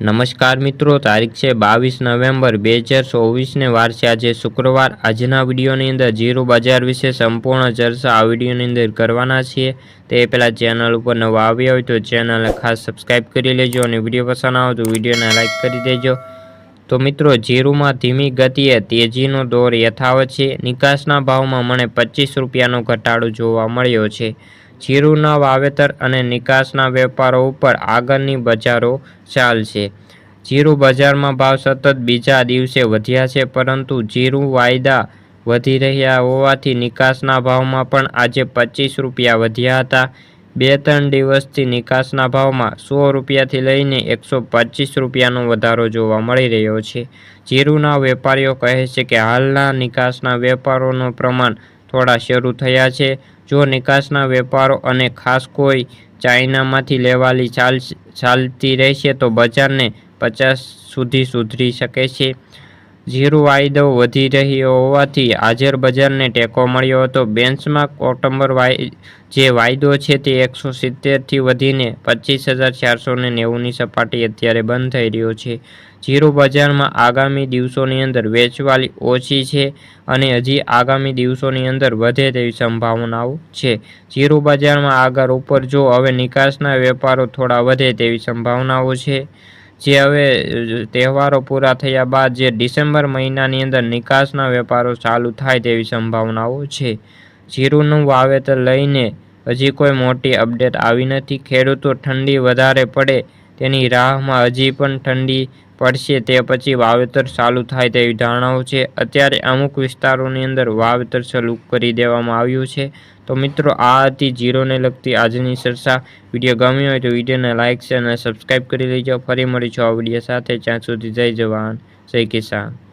નમસ્કાર મિત્રો, તારીખ છે બાવીસ નવેમ્બર બે હજાર ચોવીસને વાર છે આજે શુક્રવાર. આજના વિડીયોની અંદર જીરો બજાર વિશે સંપૂર્ણ ચર્ચા આ વિડીયોની અંદર કરવાના છીએ. તે પહેલાં ચેનલ ઉપર નવા આવ્યા હોય તો ચેનલને ખાસ સબસ્ક્રાઈબ કરી લેજો અને વીડિયો પસંદ આવે તો વિડીયોને લાઇક કરી દેજો. તો મિત્રો જીરુમાં ધીમી ગતિએ તેજીનો દોર યથાવત છે. નિકાસના ભાવમાં મને પચીસ રૂપિયાનો ઘટાડો જોવા મળ્યો છે. જીરુના વાવેતર અને નિકાસના વેપારો ઉપર આગળની બજારો ચાલશે જીરું બજારમાં ભાવ સતત બીજા દિવસે વધ્યા છે, પરંતુ જીરું વાયદા વધી રહ્યા હોવાથી નિકાસના ભાવમાં પણ આજે પચીસ રૂપિયા વધ્યા હતા. બે ત્રણ દિવસથી નિકાસના ભાવમાં સો રૂપિયાથી લઈને એકસો પચીસ રૂપિયાનો વધારો જોવા મળી રહ્યો છે. જીરુના વેપારીઓ કહે છે કે હાલના નિકાસના વેપારોનું પ્રમાણ થોડા શરૂ થયા છે. જો નિકાસના વેપારો અને ખાસ કોઈ ચાઇનામાંથી લેવાલી ચાલ, ચાલતી રહેશે, તો બજારને પચાસ સુધી સુધરી શકે છે. જીરું વાયદો વધી રહ્યો હોવાથી હાજર બજારને ટેકો મળ્યો હતો. બેન્ચમાર્ક ઓક્ટોબર વાય, જે વાયદો છે તે એકસો સિત્તેરથી વધીને પચીસ હજાર ચારસો ને નેવુંની સપાટી અત્યારે બંધ થઈ રહ્યો છે. ઝીરો બજારમાં આગામી દિવસોની અંદર વેચવાલી ઓછી છે અને હજી આગામી દિવસોની અંદર વધે તેવી સંભાવનાઓ છે. ઝીરો બજારમાં આગળ ઉપર જો હવે નિકાસના વેપારો થોડા વધે તેવી સંભાવનાઓ છે. જે હવે તહેવારો પૂરા થયા બાદ જે ડિસેમ્બર મહિનાની અંદર નિકાસના વેપારો ચાલુ થાય તેવી સંભાવનાઓ છે. જીરુંનું વાવેતર લઈને હજી કોઈ મોટી અપડેટ આવી નથી. ખેડૂતો ઠંડી વધારે પડે તેની રાહમાં હજી પણ ઠંડી પડશે તે પછી વાવેતર ચાલુ થાય તેવી ધારણાઓ છે. અત્યારે અમુક વિસ્તારોની અંદર વાવેતર ચાલુ કરી દેવામાં આવ્યું છે. તો મિત્રો, આ હતી જીરોને લગતી આજની ચર્ચા. વીડિયો ગમ્યો હોય તો વિડીયોને લાઇક છે અને સબસ્ક્રાઈબ કરી લેજો. ફરી મળીશું આ વીડિયો સાથે. જ્યાં સુધી જય જવાન. જય કિસાન.